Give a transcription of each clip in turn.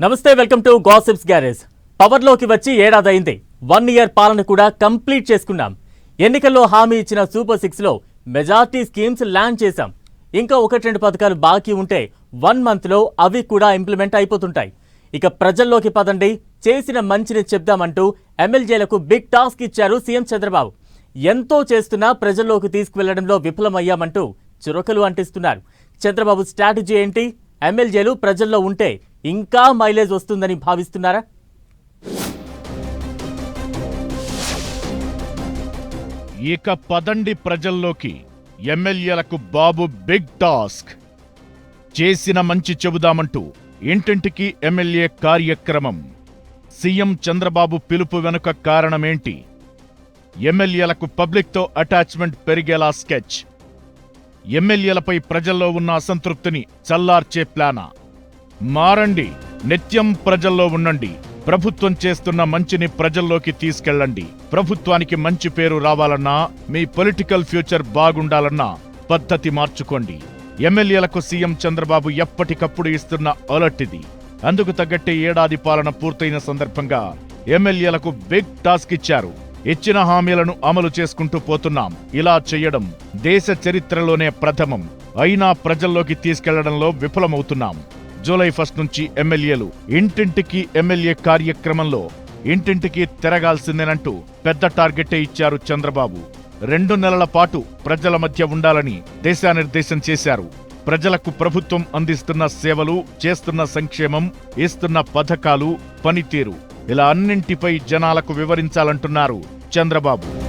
నమస్తే welcome to gossips garage. పవర్లోకి వచ్చి ఏడాదైంది. వన్ ఇయర్ పాలన కూడా కంప్లీట్ చేసుకున్నాం. ఎన్నికల్లో హామీ ఇచ్చిన సూపర్ సిక్స్లో మెజార్టీ స్కీమ్స్ ల్యాండ్ చేశాం. ఇంకా ఒకటి రెండు పథకాలు బాకీ ఉంటే వన్ మంత్లో అవి కూడా ఇంప్లిమెంట్ అయిపోతుంటాయి. ఇక ప్రజల్లోకి పదండి. చేసిన మంచిని చెప్దామంటూ ఎమ్మెల్యేలకు బిగ్ టాస్క్ ఇచ్చారు సీఎం చంద్రబాబు. ఎంతో చేస్తున్నా ప్రజల్లోకి తీసుకువెళ్ళడంలో విఫలమయ్యామంటూ చురకలు అంటిస్తున్నారు. చంద్రబాబు స్ట్రాటజీ ఏంటి? ఎమ్మెల్యేలు ప్రజల్లో ఉంటే ఇంకా మైలేజ్ వస్తుందని భావిస్తున్నారా? ఇక పదండి ప్రజల్లోకి. ఎమ్మెల్యేలకు బాబు బిగ్ టాస్క్. చేసిన మంచి చెబుదామంటూ ఇంటింటికి ఎమ్మెల్యే కార్యక్రమం. సీఎం చంద్రబాబు పిలుపు వెనుక కారణమేంటి? ఎమ్మెల్యేలకు పబ్లిక్తో అటాచ్మెంట్ పెరిగేలా స్కెచ్. ఎమ్మెల్యేలపై ప్రజల్లో ఉన్న అసంతృప్తిని చల్లార్చే ప్లానా? మారండి నిత్యం ప్రజల్లో ఉండండి. ప్రభుత్వం చేస్తున్న మంచిని ప్రజల్లోకి తీసుకెళ్ళండి. ప్రభుత్వానికి మంచి పేరు రావాలన్నా మీ పొలిటికల్ ఫ్యూచర్ బాగుండాలన్నా పద్ధతి మార్చుకోండి. ఎమ్మెల్యేలకు సీఎం చంద్రబాబు ఎప్పటికప్పుడు ఇస్తున్న అలర్ట్ ఇది. అందుకు తగ్గట్టే ఏడాది పాలన పూర్తయిన సందర్భంగా ఎమ్మెల్యేలకు బిగ్ టాస్క్ ఇచ్చారు. ఇచ్చిన హామీలను అమలు చేసుకుంటూ పోతున్నాం. ఇలా చేయడం దేశ చరిత్రలోనే ప్రథమం. అయినా ప్రజల్లోకి తీసుకెళ్ళడంలో విఫలమవుతున్నాం. జూలై ఫస్ట్ నుంచి ఎమ్మెల్యేలు ఇంటింటికి ఎమ్మెల్యే కార్యక్రమంలో ఇంటింటికి తిరగాల్సిందేనంటూ పెద్ద టార్గెటే ఇచ్చారు చంద్రబాబు. రెండు నెలల పాటు ప్రజల మధ్య ఉండాలని దిశానిర్దేశం చేశారు. ప్రజలకు ప్రభుత్వం అందిస్తున్న సేవలు చేస్తున్న సంక్షేమం ఇస్తున్న పథకాలు పనితీరు. ఇలా అన్నింటిపై జనాలకు వివరించాలంటున్నారు చంద్రబాబు.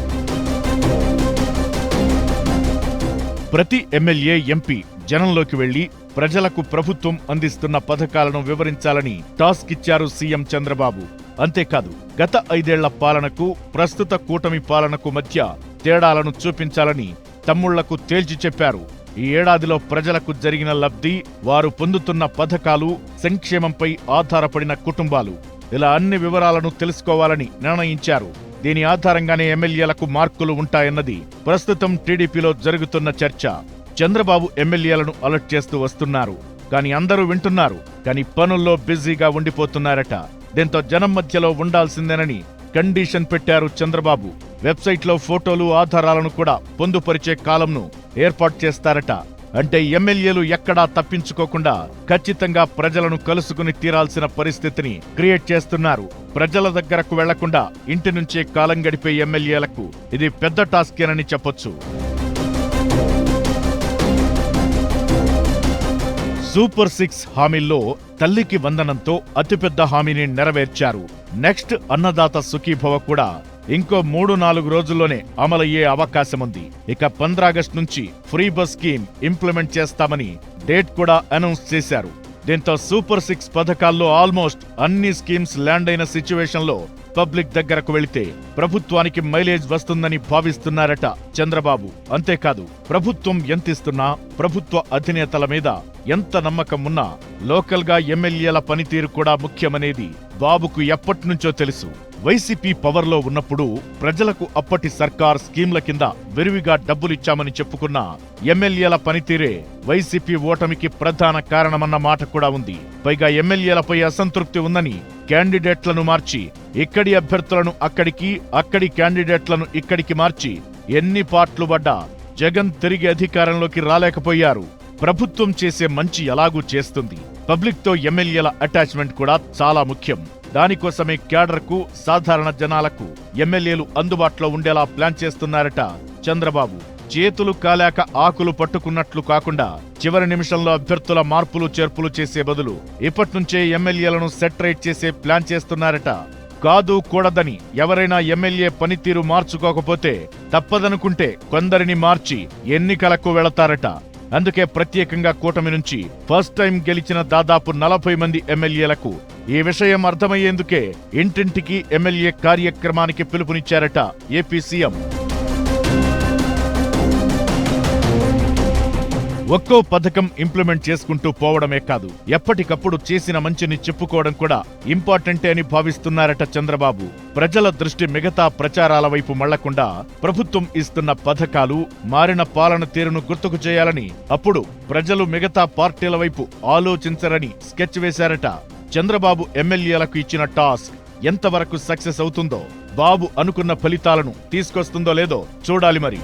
ప్రతి ఎమ్మెల్యే ఎంపీ జనంలోకి వెళ్ళి ప్రజలకు ప్రభుత్వం అందిస్తున్న పథకాలను వివరించాలని టాస్క్ ఇచ్చారు సీఎం చంద్రబాబు. అంతేకాదు గత ఐదేళ్ళ పాలనకు ప్రస్తుత కూటమి పాలనకు మధ్య తేడాలను చూపించాలని తమ్ముళ్ళకు తేల్చి చెప్పారు. ఈ ఏడాదిలో ప్రజలకు జరిగిన లబ్ధి వారు పొందుతున్న పథకాలు సంక్షేమంపై ఆధారపడిన కుటుంబాలు. ఇలా అన్ని వివరాలను తెలుసుకోవాలని నిర్ణయించారు. దీని ఆధారంగానే ఎమ్మెల్యేలకు మార్కులు ఉంటాయన్నది ప్రస్తుతం టీడీపీలో జరుగుతున్న చర్చ. చంద్రబాబు ఎమ్మెల్యేలను అలర్ట్ చేస్తూ వస్తున్నారు. కానీ అందరూ వింటున్నారు. కానీ పనుల్లో బిజీగా ఉండిపోతున్నారట. దీంతో జనం మధ్యలో ఉండాల్సిందేనని కండిషన్ పెట్టారు చంద్రబాబు. వెబ్సైట్లో ఫోటోలు ఆధారాలను కూడా పొందుపరిచే కాలంను ఏర్పాటు చేస్తారట. అంటే ఎమ్మెల్యేలు ఎక్కడా తప్పించుకోకుండా ఖచ్చితంగా ప్రజలను కలుసుకుని తీరాల్సిన పరిస్థితిని క్రియేట్ చేస్తున్నారు. ప్రజల దగ్గరకు వెళ్ళకుండా ఇంటి నుంచే కాలం గడిపే ఎమ్మెల్యేలకు ఇది పెద్ద టాస్కేనని చెప్పొచ్చు. సూపర్ సిక్స్ హామీల్లో తల్లికి వందనంతో అతిపెద్ద హామీని నెరవేర్చారు. నెక్స్ట్ అన్నదాత సుఖీభవ కూడా ఇంకో మూడు నాలుగు రోజుల్లోనే అమలయ్యే అవకాశముంది. ఇక పంద్రాగస్ట్ నుంచి ఫ్రీ బస్ స్కీమ్ ఇంప్లిమెంట్ చేస్తామని డేట్ కూడా అనౌన్స్ చేశారు. దీంతో సూపర్ సిక్స్ పథకాల్లో ఆల్మోస్ట్ అన్ని స్కీమ్స్ ల్యాండ్ అయిన సిచ్యువేషన్లో పబ్లిక్ దగ్గరకు వెళితే ప్రభుత్వానికి మైలేజ్ వస్తుందని భావిస్తున్నారట చంద్రబాబు. అంతేకాదు ప్రభుత్వం ఎంతిస్తున్నా ప్రభుత్వ అధినేతల మీద ఎంత నమ్మకం ఉన్నా లోకల్గా ఎమ్మెల్యేల పనితీరు కూడా ముఖ్యమనేది బాబుకు ఎప్పటినుంచో తెలుసు. వైసీపీ పవర్లో ఉన్నప్పుడు ప్రజలకు అప్పటి సర్కార్ స్కీమ్ల కింద విరివిగా డబ్బులిచ్చామని చెప్పుకున్న ఎమ్మెల్యేల పనితీరే వైసీపీ ఓటమికి ప్రధాన కారణమన్న మాట కూడా ఉంది. పైగా ఎమ్మెల్యేలపై అసంతృప్తి ఉందని క్యాండిడేట్లను మార్చి ఇక్కడి అభ్యర్థులను అక్కడికి అక్కడి క్యాండిడేట్లను ఇక్కడికి మార్చి ఎన్ని పాట్లు పడ్డా జగన్ తిరిగి అధికారంలోకి రాలేకపోయారు. ప్రభుత్వం చేసే మంచి ఎలాగూ చేస్తుంది. పబ్లిక్తో ఎమ్మెల్యేల అటాచ్మెంట్ కూడా చాలా ముఖ్యం. దానికోసమే క్యాడర్కు సాధారణ జనాలకు ఎమ్మెల్యేలు అందుబాటులో ఉండేలా ప్లాన్ చేస్తున్నారట చంద్రబాబు. చేతులు కాలాక ఆకులు పట్టుకున్నట్లు కాకుండా చివరి నిమిషంలో అభ్యర్థుల మార్పులు చేర్పులు చేసే బదులు ఇప్పట్నుంచే ఎమ్మెల్యేలను సెటరేట్ చేసే ప్లాన్ చేస్తున్నారట. కాదు కూడదని ఎవరైనా ఎమ్మెల్యే పనితీరు మార్చుకోకపోతే తప్పదనుకుంటే కొందరిని మార్చి ఎన్నికలకు వెళతారట. అందుకే ప్రత్యేకంగా కూటమి నుంచి ఫస్ట్ టైం గెలిచిన దాదాపు నలభై మంది ఎమ్మెల్యేలకు ఈ విషయం అర్థమయ్యేందుకే ఇంటింటికి ఎమ్మెల్యే కార్యక్రమానికి పిలుపునిచ్చారట ఏపీ సీఎం. ఒక్కో పథకం ఇంప్లిమెంట్ చేసుకుంటూ పోవడమే కాదు ఎప్పటికప్పుడు చేసిన మంచిని చెప్పుకోవడం కూడా ఇంపార్టెంటే అని భావిస్తున్నారట చంద్రబాబు. ప్రజల దృష్టి మిగతా ప్రచారాల వైపు మళ్ళకుండా ప్రభుత్వం ఇస్తున్న పథకాలు మారిన పాలన తీరును గుర్తుకు చేయాలని అప్పుడు ప్రజలు మిగతా పార్టీల వైపు ఆలోచించరని స్కెచ్ వేశారట. చంద్రబాబు ఎమ్మెల్యేలకు ఇచ్చిన టాస్క్ ఎంతవరకు సక్సెస్ అవుతుందో బాబు అనుకున్న ఫలితాలను తీసుకొస్తుందో లేదో చూడాలి మరి.